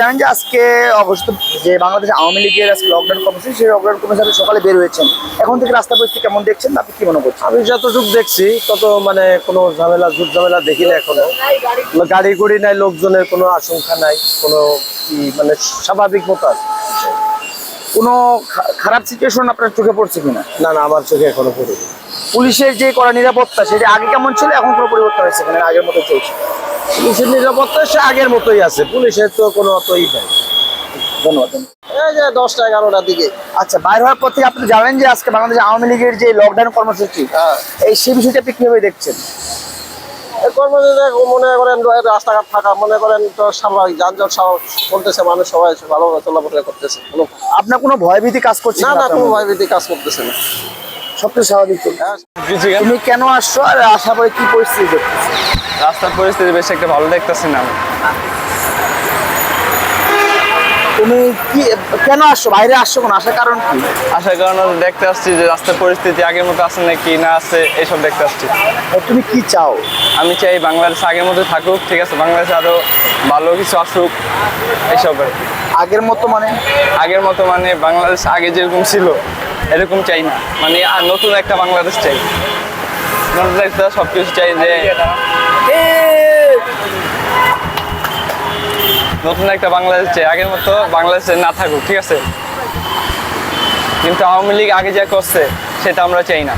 জানেন যে আজকে অবশ্য যে বাংলাদেশ আওয়ামী লীগের আজকে লকডাউন কর্মসূচি সেই লকডাউন কর্মসূচি সকালে বের হয়েছেন। এখন থেকে রাস্তা পরিস্থিতি কেমন দেখছেন? আপনি কি মনে করছেন? আমি যতটুকু দেখছি তত মানে কোনো ঝামেলা ঝুট ঝামেলা দেখি না এখনও। গাড়ি গুড়ি নাই লোকজনের কোনো আশঙ্কা নাই কোনো মানে স্বাভাবিক মতো আছে। কোনো খারাপ সিচুয়েশন আপনার চোখে পড়ছে কিনা? না না আমার চোখে এখনও পড়েনি। পুলিশের যে করা নিরাপত্তা সেটা আগে কেমন ছিল? এখন কোনো পরিবর্তন হয়েছে কিনা? আগের মতো চলছে। পুলিশের নিরাপত্তা সে আগের মতোই আছে। পুলিশের তো কোনো অতই নাই। ধন্যবাদ এই যে দশটা এগারোটার দিকে। আচ্ছা বাইর হওয়ার পর থেকে আপনি জানেন যে আজকে বাংলাদেশ আওয়ামী লীগের যে লকডাউন কর্মসূচি হ্যাঁ। এই সেই বিষয়টা আপনি কীভাবে দেখছেন? মনে করেন রাস্তাঘাট ফাঁকা। মনে করেন তো স্বাভাবিক যানজট মানুষ সবাই চলাফেরা করতেছে। আপনার কোনো ভয়ভীতি কাজ করছে না না কোনো? ভয়ভীতি কাজ করতেছে না। সবকিছু স্বাভাবিক হ্যাঁ তুমি কেন আসছো আর আসার পরে কি পরিস্থিতি দেখতেছো? রাস্তার পরিস্থিতি বেশ একটা ভালো দেখতেছি না আমি। তুমি কি কেন আসছো? বাইরে আসছো কোন? আসার কারণ কি? আসার কারণে দেখতে আসছি যে রাস্তার পরিস্থিতি আগের মতো আছে নাকি না আছে এইসব দেখতে আসছি। তুমি কি চাও? আমি চাই বাংলাদেশ আগের মতো থাকুক ঠিক আছে? বাংলাদেশে আরও ভালো কিছু আসুক এইসব আর। আগের মতো মানে? আগের মতো মানে বাংলাদেশ আগে যেরকম ছিল এরকম চাই না। মানে আর নতুন একটা বাংলাদেশ চাই। নতুন একটা সব কিছু চাই যে নতুন একটা বাংলাদেশ চাই। আগের মতো বাংলাদেশে না থাকুক, ঠিক আছে? কিন্তু আওয়ামী লীগ আগে যা করছে, সেটা আমরা চাই না।